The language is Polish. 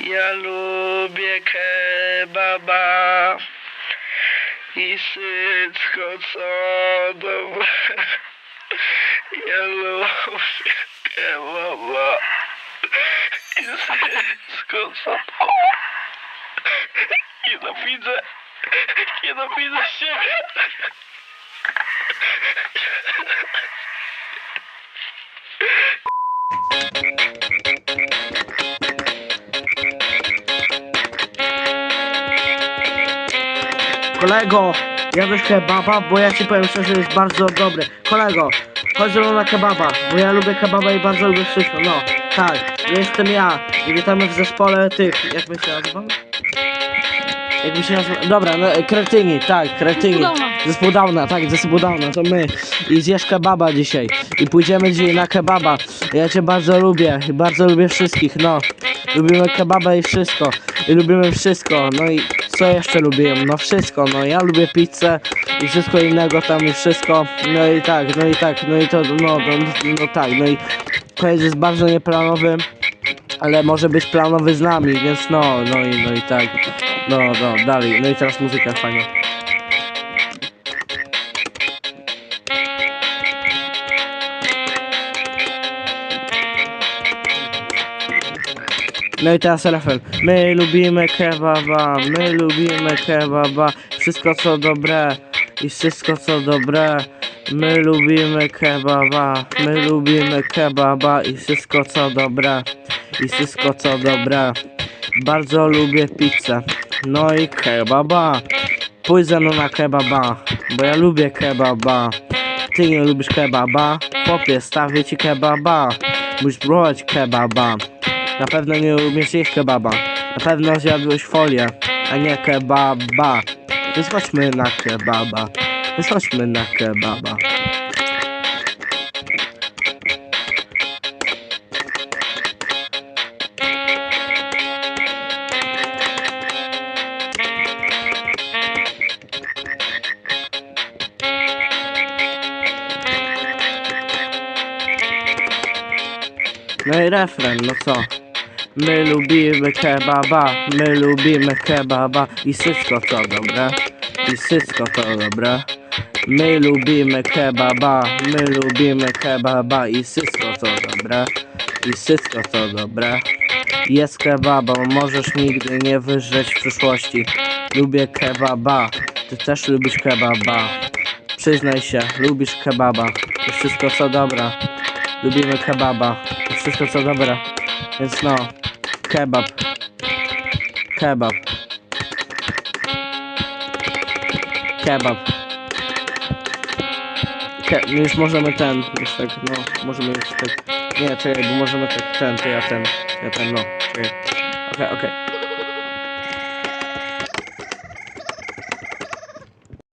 Ja lubię kebaba i wszystko co dobre. Ja lubię kebaba i wszystko co dobre. Nienawidzę, nienawidzę siebie. Kolego, jadłeś kebaba, bo ja ci powiem szczerze, jest bardzo dobry. Kolego, chodź ze mną na kebaba, bo ja lubię kebaba i bardzo lubię wszystko. No, tak, jestem ja i witamy w zespole tych, jak my się nazywamy? Jak my się nazywa? Dobra, no, kretyni, tak, kretyni. Downa. Zespół Downa, tak, zespół Downa, to my. I zjesz kebaba dzisiaj. I pójdziemy dzisiaj na kebaba. Ja cię bardzo lubię i bardzo lubię wszystkich, no. Lubimy kebaba i wszystko. I lubimy wszystko. No i co jeszcze lubię? No wszystko, no ja lubię pizzę i wszystko innego tam i wszystko. No i tak, no i tak, no i to, no, no, no tak, no i koniec jest bardzo nieplanowy. Ale może być planowy z nami, więc no, no i, no i tak. No, no, dalej. No i teraz muzyka fajna. No i teraz refren. My lubimy kebaba, my lubimy kebaba, wszystko co dobre i wszystko co dobre. My lubimy kebaba, my lubimy kebaba i wszystko co dobre i wszystko co dobre. Bardzo lubię pizzę, no i kebaba. Pójdź ze mną na kebaba, bo ja lubię kebaba. Ty nie lubisz kebaba? Popie, stawię ci kebaba. Musisz próbować kebaba. Na pewno nie umiesz jeść kebaba. Na pewno zjadłeś folię, a nie kebaba. Więc chodźmy na kebaba. Więc chodźmy na kebaba. No i refren, no co? My lubimy kebaba, my lubimy kebaba i wszystko co dobre, i wszystko co dobre. My lubimy kebaba, my lubimy kebaba i wszystko co dobre, i wszystko co dobre. Jest kebaba, możesz nigdy nie wyżreć w przyszłości. Lubię kebaba, ty też lubisz kebaba. Przyznaj się, lubisz kebaba i wszystko co dobre. Lubimy kebaba i wszystko co dobre. Więc no, kebab. Kebab. Kebab. Ke już możemy ten, już tak, no, możemy już tak. Nie, czekaj, bo możemy tak ten, to ja ten, ja ten, no. Okej, okej.